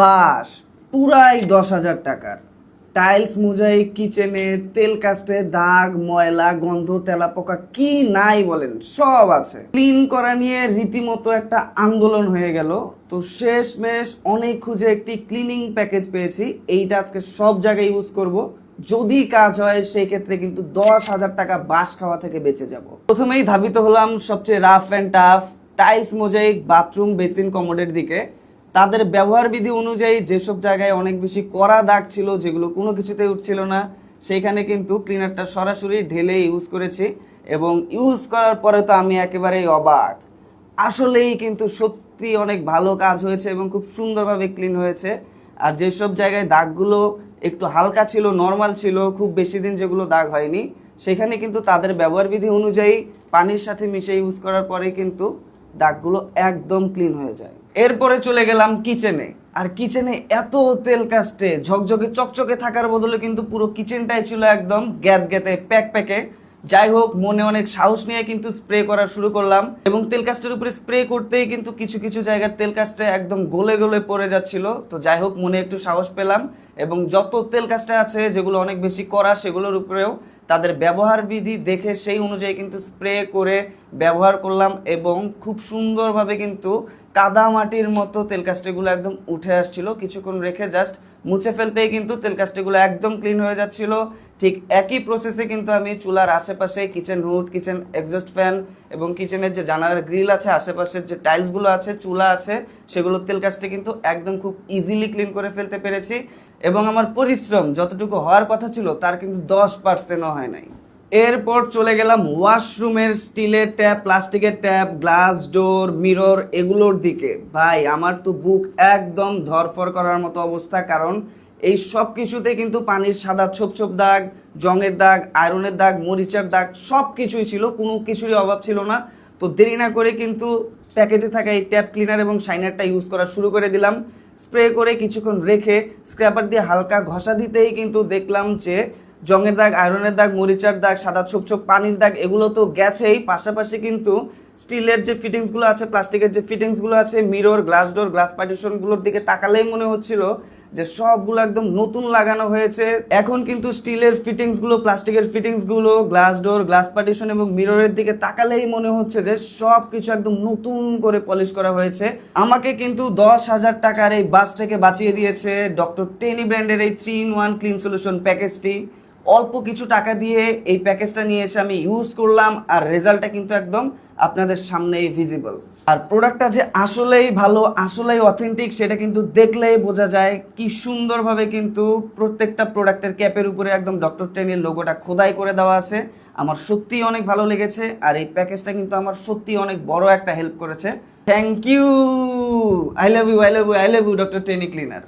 বাস, পুরাই দশ হাজার টাকার। টাইলস, মোজাইক, কিচেনে, তেল কাস্টে দাগ, ময়লা, গন্ধ, তেলাপোকা, কি নাই বলেন, সব আছে। ক্লিন করা নিয়ে রীতিমতো একটা আন্দোলন হয়ে গেল। তো শেষ শেষমেশ অনেক খুঁজে একটি ক্লিনিং প্যাকেজ পেয়েছি। এইটা আজকে সব জায়গায় ইউজ করব। যদি কাজ হয়, সেই ক্ষেত্রে কিন্তু দশ হাজার টাকা বাস খাওয়া থেকে বেঁচে যাব। প্রথমেই ধাবিত হলাম সবচেয়ে rough and tough, tiles, mosaic, bathroom, basin, কমোডের দিকে। তাদের ব্যবহার বিধি অনুযায়ী যেসব জায়গায় অনেক বেশি কড়া দাগ ছিল, যেগুলো কোনো কিছুতে উঠছিল না, সেইখানে কিন্তু ক্লিনারটা সরাসরি ঢেলে ইউজ করেছি এবং ইউজ করার পরে তো আমি একেবারেই অবাক। আসলেই কিন্তু সত্যি অনেক ভালো কাজ হয়েছে এবং খুব সুন্দরভাবে ক্লিন হয়েছে। আর যেসব জায়গায় দাগগুলো একটু হালকা ছিল, নর্মাল ছিল, খুব বেশি দিন যেগুলো দাগ হয়নি, সেখানে কিন্তু তাদের ব্যবহার বিধি অনুযায়ী পানির সাথে মিশে ইউজ করার পরে কিন্তু দাগগুলো একদম ক্লিন হয়ে যায়। এরপরে চলে গেলাম কিচেনে। আর কিচেনে এত তেল কাস্টে, ঝকঝকে, চকচকে থাকার বদলে কিন্তু পুরো কিচেনটাই ছিল একদম গ্যাত গ্যাতে প্যাক প্যাকে। যাই হোক, মনে অনেক সাহস নিয়ে কিন্তু স্প্রে করা শুরু করলাম। এবং তেল কাস্টের উপরে স্প্রে করতেই কিন্তু কিছু কিছু জায়গার তেল কাস্টে একদম গলে গলে পড়ে যাচ্ছিল। তো যাই হোক, মনে একটু সাহস পেলাম। এবং যত তেল কাস্টে আছে, যেগুলো অনেক বেশি করা সেগুলোর উপরেও তাদের ব্যবহার বিধি দেখে সেই অনুযায়ী কিন্তু স্প্রে করে ব্যবহার করলাম এবং খুব সুন্দরভাবে কিন্তু কাদা মাটির মতো তেল কাস্টেগুলো একদম উঠে আসছিল। কিছুক্ষণ রেখে জাস্ট মুছে ফেলতেই কিন্তু তেল কাস্টেগুলো একদম ক্লিন হয়ে যাচ্ছিল। ঠিক একই প্রসেসে কিন্তু আমি চুলার আশেপাশে kitchen hood kitchen exhaust fan এবং কিচেনের যে জানালার গ্রিল আছে, আশেপাশের যে টাইলসগুলো আছে, চুলা আছে, সেগুলো তেল কাস্টে কিন্তু একদম খুব ইজিলি ক্লিন করে ফেলতে পেরেছি এবং আমার পরিশ্রম যতটুকু হওয়ার কথা ছিল, তার কিন্তু দশ পার্সেন্টও হয় নাই। এরপর চলে গেলাম ওয়াশরুমের স্টিলের ট্যাপ প্লাস্টিকের ট্যাপ গ্লাস ডোর মিরর এগুলোর দিকে। ভাই, আমার তো বুক একদম ধরফর করার মতো অবস্থা, কারণ এই সব কিছুতে কিন্তু পানির সাদা ছোপ ছোপ দাগ, জংয়ের দাগ, আয়রনের দাগ, মরিচার দাগ, সব কিছুই ছিল, কোনো কিছুরই অভাব ছিল না। তো দেরি না করে কিন্তু প্যাকেজে থাকা এই ট্যাপ ক্লিনার এবং শাইনারটা ইউজ করা শুরু করে দিলাম। স্প্রে করে কিছুক্ষণ রেখে স্ক্র্যাপার দিয়ে হালকা ঘষা দিতেই কিন্তু দেখলাম যে জংয়ের দাগ, আয়রনের দাগ, মরিচার দাগ, সাদা ছোপ ছোপ পানির দাগ, এগুলো তো গেছেই। পাশাপাশি কিন্তু স্টিলের যে ফিটিংসগুলো আছে, প্লাস্টিকের যে ফিটিংসগুলো আছে মিরর গ্লাস ডোর গ্লাস পার্টিশনগুলোর দিকে তাকালেই মনে হচ্ছিল যে সবগুলো একদম নতুন লাগানো হয়েছে। এখন কিন্তু স্টিলের ফিটিংসগুলো প্লাস্টিকের ফিটিংসগুলো গ্লাস ডোর গ্লাস পার্টিশন এবং মিররের দিকে তাকালেই মনে হচ্ছে যে সব কিছু একদম নতুন করে পলিশ করা হয়েছে। আমাকে কিন্তু দশ হাজার টাকার এই বাস থেকে বাঁচিয়ে দিয়েছে ডক্টর টেনি ব্র্যান্ডের এই three in one clean solution প্যাকেজটি অল্প কিছু টাকা দিয়ে এই প্যাকেজটা নিয়ে এসে আমি ইউজ করলাম আর রেজাল্টটা কিন্তু একদম আপনাদের সামনেই ভিজিবল আর প্রোডাক্টটা যে আসলেই ভালো, আসলেই অথেন্টিক সেটা কিন্তু দেখলেই বোঝা যায় কি সুন্দরভাবে কিন্তু প্রত্যেকটা প্রোডাক্টের ক্যাপের উপরে একদম ডক্টর টেনের লোগোটা খোদাই করে দেওয়া আছে। আমার সত্যিই অনেক ভালো লেগেছে আর এই প্যাকেজটা কিন্তু আমার সত্যি অনেক বড় একটা হেল্প করেছে। Thank you I love you I love you I love you doctor Tenny cleaner